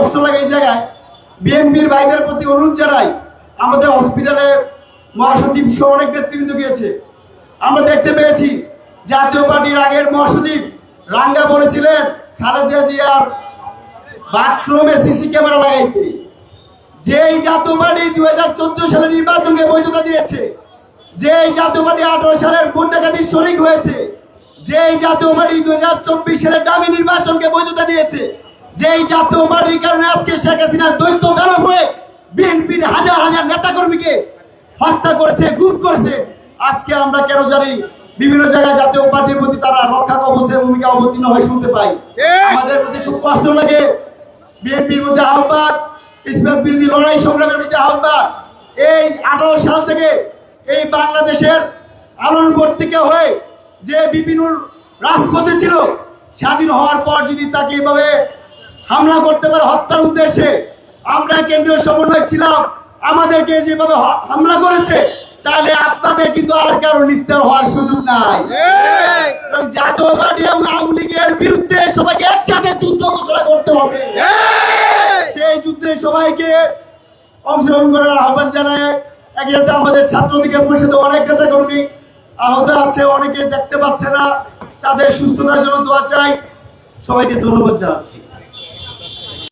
কষ্ট লাগে এই জায়গায়। বিএনপির ভাইদের প্রতি অনুরোধ জানাই, আমাদের হসপিটালে মহাসচিব সহ অনেক নেতৃবৃন্দ গিয়েছে। আমরা দেখতে পেয়েছি, জাতীয় পার্টির আগের মহাসচিব রাঙ্গা বলেছিলেন, খালেদা জিয়ার বাথরুমে সিসি ক্যামেরা লাগাইতে। যেই জাতীয় পার্টি দুই হাজার চোদ্দ সালে নির্বাচনকে বৈধতা দিয়েছে, যেই জাতীয় পার্টি আঠারো সালের ভোট ডাকাতির শরিক হয়েছে, যেই জাতীয় পার্টি দুই হাজার চব্বিশ সালের দামি নির্বাচনকে বৈধতা দিয়েছে যেই জাতীয় পার্টির কারণে আজকে শেখ হাসিনা দৈত্য দানব হয়ে বিএনপির হাজার হাজার নেতাকর্মীকে হত্যা করেছে গুম করেছে আজকে আমরা কেন জানি বিভিন্ন জায়গায় জাতীয় পার্টির প্রতি তারা রক্ষা কবচের ভূমিকা অবতীর্ণ হয়ে শুনতে পাই। আমাদের প্রতি খুব কষ্ট লাগে। বিএনপির মধ্যে আহ্বান ইসলাম বিরোধী লড়াই সংগ্রামের মধ্যে আহ্বান এই আঠারো সাল থেকে এই বাংলাদেশের আলোনগর থেকে হয়ে যে বিপিনুর রাজপথে ছিল স্বাধীন হওয়ার পর যদি তাকে এভাবে হামলা করতে পারে হত্যার উদ্দেশ্যে। আমরা কেন্দ্রীয় সমন্বয় ছিলাম আমাদেরকে যেভাবে হামলা করেছে তাহলে আপনাদের কিন্তু আর কারও নিস্তার হওয়ার সুযোগ নাই। এবং জাতীয় পার্টি এবং আওয়ামী লীগের বিরুদ্ধে সবাইকে একসাথে যুদ্ধ ঘোষণা করতে হবে। সেই যুদ্ধে সবাইকে অংশগ্রহণ করার আহ্বান জানায়। একই সাথে আমাদের ছাত্র অধিকার পরিষদে অনেক নেতা কর্মী আহত আছে অনেকে দেখতে পাচ্ছে না। তাদের সুস্থতার জন্য দোয়া চাই। সবাইকে ধন্যবাদ জানাচ্ছি।